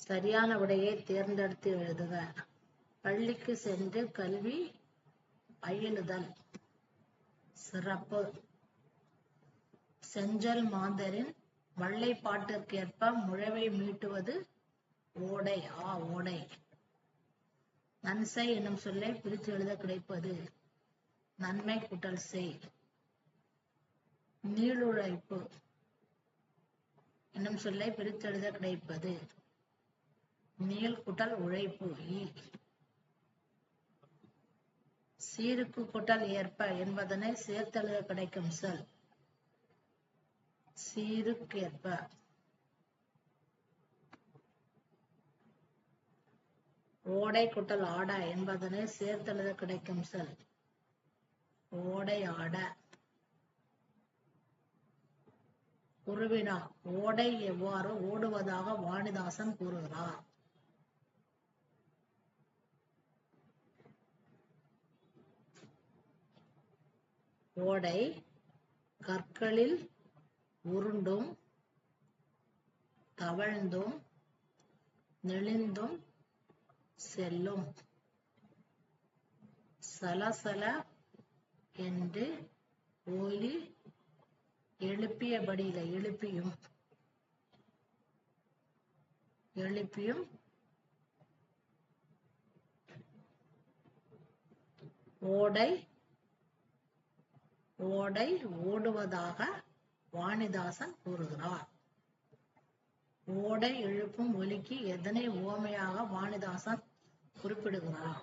சரியான விடையை தேர்ந்தெடுத்து எழுதுக பள்ளிக்கு சென்று கல்வி பயிலுதல். சிறப்பு. செஞ்சல் மாந்தரின் வள்ளைப்பாட்டிற்கேற்ப முழவை மீட்டுவது ஓடை. ஆ ஓடை. நன்சை என்னும் சொல்லை பிரித்து எழுத கிடைப்பது. நன்மை குட்டல் செய். நீளுழைப்பு. என்னும் சொல்லை பிரித்தெழுத கிடைப்பது. நீள் குட்டல் உழைப்பு சீருக்கு குட்டல் ஏற்ப என்பதனை சேர்த்தெழுத கிடைக்கும் சொல். சீருக்கேற்ப ஓடை குட்டல் ஆட என்பதனை சேர்த்தெழுத கிடைக்கும் சொல். ஓடை ஆட. குருவினா ஓடை எவ்வாறு ஓடுவதாக வாணிதாசன் கூறுகிறார். ஓடை கற்களில் உருண்டும் தவழ்ந்தும் நெளிந்தும் செல்லும். சலசல என்று ஒலி எழுப்பியபடியில எழுப்பியும். எழுப்பியும். ஓடை ஓடை ஓடுவதாக வாணிதாசன் கூறுகிறார். ஓடை எழுப்பும் ஒலிக்கு எதனை உவமையாக வாணிதாசன் குறிப்பிடுகிறார்?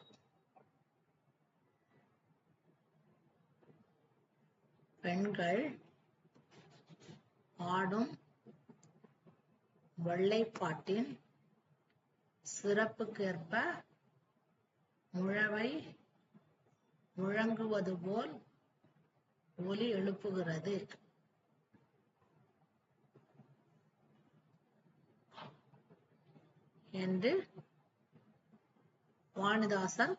பெண்கள் ஆடும் வெள்ளைப்பாட்டின் சிறப்புக்கேற்ப முழவை முழங்குவது போல் ஒலி எழுப்புகிறது. என்று வாணிதாசன்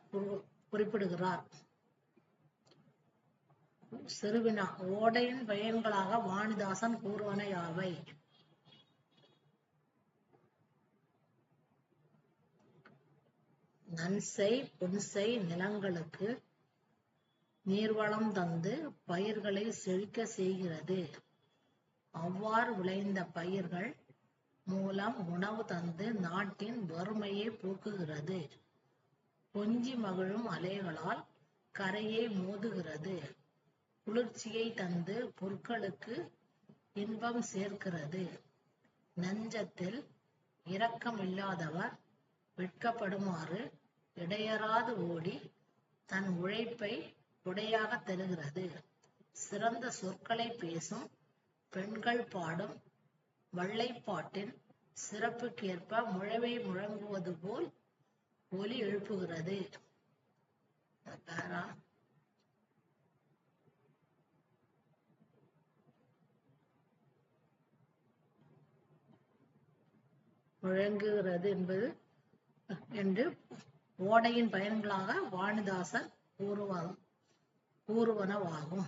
குறிப்பிடுகிறார். சிறுவினா ஓடையின் பயன்களாக வாணிதாசன் கூறுவன யாவை? நன்சை புன்சை நிலங்களுக்கு நீர்வளம் தந்து பயிர்களை செழிக்க செய்கிறது. அவ்வாறு விளைந்த பயிர்கள் மூலம் உணவு தந்து நாட்டின் வறுமையை போக்குகிறது. கொஞ்சி மகிழும் அலைகளால் கரையை மோதுகிறது. குளிர்ச்சியை தந்து பொருட்களுக்கு இன்பம் சேர்க்கிறது. நெஞ்சத்தில் இரக்கமில்லாதவர் வெட்கப்படுமாறு இடையறாது ஓடி தன் உழைப்பை கொடையாக தருகிறது சிறந்த சொற்களை பேசும் பெண்கள் பாடும் வள்ளைப்பாட்டின் சிறப்புக்கேற்ப முழவை முழங்குவது போல் ஒலி எழுப்புகிறது. முழங்குகிறது என்பது என்று ஓடையின் பயன்களாக வாணிதாசன் கூறுவ ಪೂರ್ವನವಾகும்